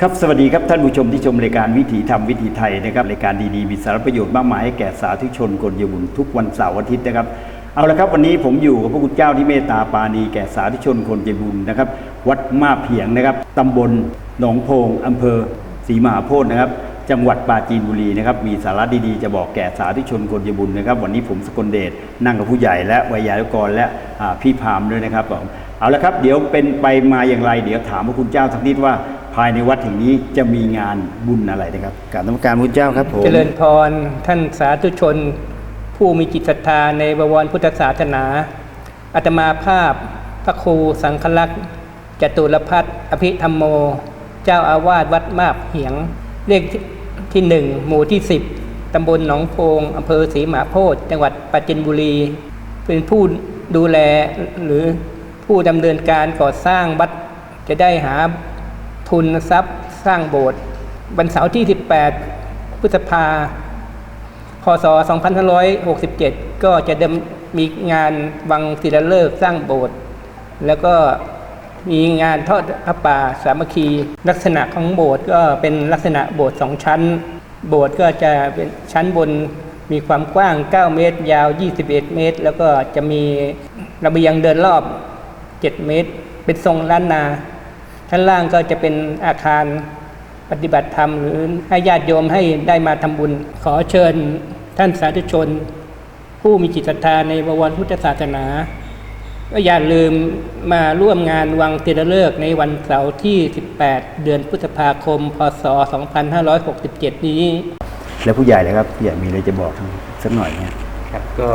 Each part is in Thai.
ครับสวัสดีครับท่านผู้ชมที่ชมรายการวิถีธรรมวิถีไทยนะครับรายการดีๆมีสาระประโยชน์มากมายให้แก่สาธุชนคนยบุญทุกวันเสาร์อาทิตย์นะครับเอาละครับวันนี้ผมอยู่กับพระคุณเจ้าที่เมตตาปาณีแก่สาธุชนคนยบุญนะครับวัดมาเพียงนะครับตำบลหนองโพงอำเภอศรีมหาโพธิ์นะครับ จังหวัดปราจีนบุรีนะครับมีสาระดีๆ จะบอกแก่สาธุชนคนยบุญนะครับวันนี้ผมสกลเดชนั่งกับผู้ใหญ่และวิยานุกรและอ่าพี่พามด้วยนะครับผมเอาละครับเดี๋ยวเป็นไปมาอย่างไร เดี๋ยวถามพระคุณเจ้าสักนิดว่าภายในวัดแห่งนี้จะมีงานบุญอะไรนะครับกรารนมัสการพระคุณเจ้าครับผมเจริญพรท่านสาธุชน ผู้มีจิตศรัทธาในบวรพุทธศาสนาอาตมาภาพพระครูสังฆลักษณ์จตุรพัฒน์อภิธรรมโม เจ้าอาวาสวัดมาบเหียง เลข ที่หนึ่งหมู่ที่สิบตำบลหนองโพงอำเภอศรีมหาโพธิจังหวัดปราจีนบุรี เป็นผู้ดูแลหรือผู้ดำเนินการก่อสร้างวัดจะได้หาทุนทรัพย์สร้างโบสถ์วันเสาร์ที่ 18 พฤษภาพศ 2567 ก็จะดำมีงานวังศิลาฤกษ์สร้างโบสถ์แล้วก็ มีงานทอดพระป่าสามัคคี ลักษณะของโบสถ์ก็เป็นลักษณะโบสถ์สองชั้น โบสถ์ก็จะเป็นชั้นบนมีความกว้าง 9 เมตร ยาว 21 เมตร แล้วก็จะมีระเบียงเดินรอบ 7 เมตร เป็นทรงล้านนา ชั้นล่างก็จะเป็นอาคารปฏิบัติธรรม หรือให้ญาติโยมให้ได้มาทำบุญ ขอเชิญท่านสาธุชน ผู้มีจิตศรัทธาในบวรพุทธศาสนา ก็อย่าลืมมาร่วมงานวังเทระเลิกษ์ในวันเสาร์ที่ 18 เดือนพฤษภาคม พศ 2567 นี้ แล้วผู้ใหญ่เลยครับผู้ใหญ่มีอะไรจะบอกทั้งสักหน่อยเนี่ยครับก็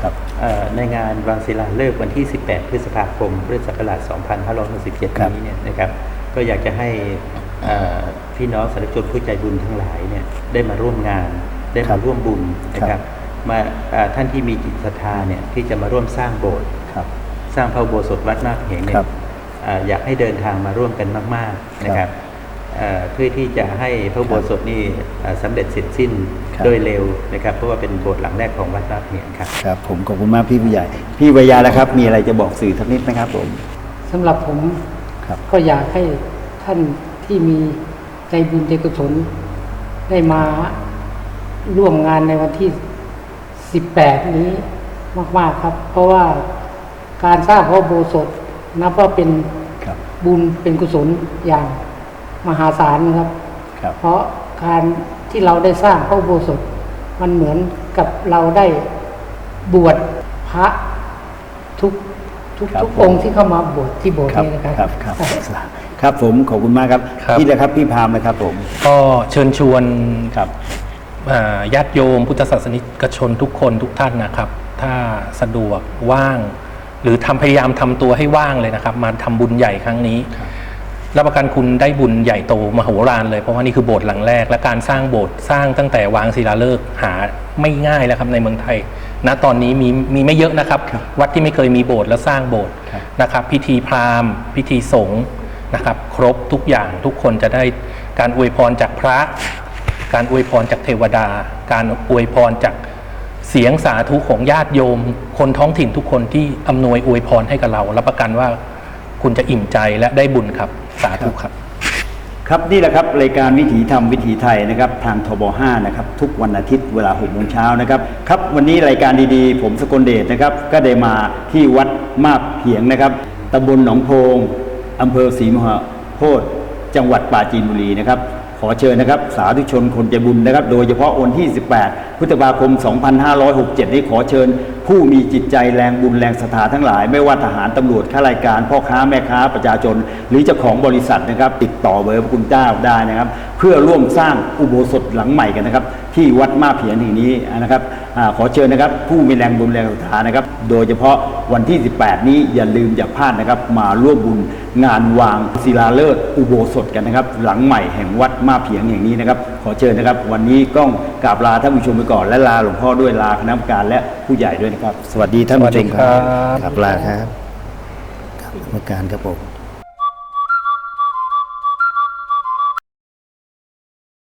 ครับเอ่อในงานวังศิลาฤกษ์วันที่ 18 พฤษภาคมพุทธศักราชครับ2567 นี้เนี่ยนะครับ ก็อยากจะให้เอ่อพี่น้องสาธุชนผู้ใจบุญทั้งหลายเนี่ยได้มาร่วมงานได้ครัมาบร่วมบุญนะคครัรับบมาเอ่อท่านที่มีจิตศรัทธาเนี่ยที่จะมาร่วมสร้างโบสถ์ครับ สร้างพระอุโบสถวัดนาคเหงเนี่ครัยบเอ่ออยากให้เดินทางมาร่วมกันมาก ๆนะครับเอ่อเพื่อที่จะให้พระอุโบสถนี่เอ่อสำเร็จเสร็จสิ้นครับโดยเร็วนะครับ เพราะว่าเป็นโบสถ์หลังแรกของวัดนาคเหงครับครับ ผมขอบคุณมากพี่ผู้ใหญ่ พี่วิยาแล้วครับ มีอะไรจะบอกสื่อสักนิดไหมครับผมสำหรับผมครับก็อยากให้ท่านที่มีใจบุญใจกุศลได้มาร่วมงานในวันที่ 18 นี้มาก ๆครับ เพราะว่า การสร้างพระอุโบสถนับว่าเป็นครับบุญเป็นกุศลอย่างมหาศาลนะครับครับ เพราะการที่เราได้สร้างพระอุโบสถมันเหมือนกับเราได้บวชพระทุกทุกครับทุกผมองค์ที่เข้ามาบวชที่โบสถ์ครับนี้นะครับครับครับครับผมขอบคุณมากครับครับพี่นะครับพี่พามนะครับผม ก็เชิญชวนครับอ่าญาติโยมพุทธศาสนิกชนทุกคนทุกท่านนะครับ ถ้าสะดวกว่าง หรือทำพยายามทำตัวให้ว่างเลยนะครับ มาทำบุญใหญ่ครั้งนี้รับประกันคุณได้บุญใหญ่โตมโหฬารเลยเพราะว่านี่คือโบสถ์หลังแรก และการสร้างโบสถ์สร้างตั้งแต่วางศิลาฤกษ์หาไม่ง่ายแล้วครับในเมืองไทยณตอนนี้มีมีไม่เยอะนะครับ วัดที่ไม่เคยมีโบสถ์แล้วสร้างโบสถ์ครับนะครับ พิธีพราหมณ์ พิธีสงฆ์นะครับ ครบทุกอย่างทุกคนจะได้การอวยพรจากพระ การอวยพรจากเทวดา การอวยพรจาก เสียงสาธุของญาติโยม คนท้องถิ่นทุกคนที่อำนวยอวยพรให้กับเรารับประกันว่าคุณจะอิ่มใจและได้บุญครับ สาธุครับ ครับนี่แหละครับรายการวิถีธรรมวิถีไทยนะครับ ทางทบ5นะครับ ทุกวันอาทิตย์เวลา6โมงเช้านะครับครับ วันนี้รายการดีๆ ผมสกลเดชนะครับ ก็ได้มาที่วัดมาบเพียงนะครับตำบลหนองโพงอำเภอศรีมหาโพธิ์จังหวัดปราจีนบุรีนะครับ อเชิญนะครับ สาธุชนคนใจบุญนะครับ โดยเฉพาะวันที่ 18 พฤษภาคม 2567 นี้ขอเชิญ ผู้มีจิตใจแรงบุญแรงศรัทธาทั้งหลาย ไม่ว่าทหารตำรวจข้าราชการ พ่อค้าแม่ค้าประชาชน หรือเจ้าของบริษัทนะครับ ติดต่อเบอร์พระคุณเจ้าได้นะครับ เพื่อร่วมสร้างอุโบสถหลังใหม่กันนะครับ ที่วัดมาเพียนแห่งนี้นะครับอขอเชิญนะครับ ผู้มีแรงบุญแรงศรัทธานะครับ โดยเฉพาะวันที่ 18 นี้อย่าลืมอย่าพลาดนะครับ มาร่วมบุญงานวางศิลาฤกษ์อุโบสถกันนะครับ หลังใหม่แห่งวัดมาเพียงแห่งนี้นะครับ ขอเชิญนะครับ วันนี้ก้องกราบลาท่านผู้ชมไปก่อน และลาหลวงพ่อด้วยลาคณะกรรมการและผู้ใหญ่ด้วยนะครับ สวัสดีท่านผู้ชมครับสวัสดีครับกราบลาครับกราบกรรมการครับผม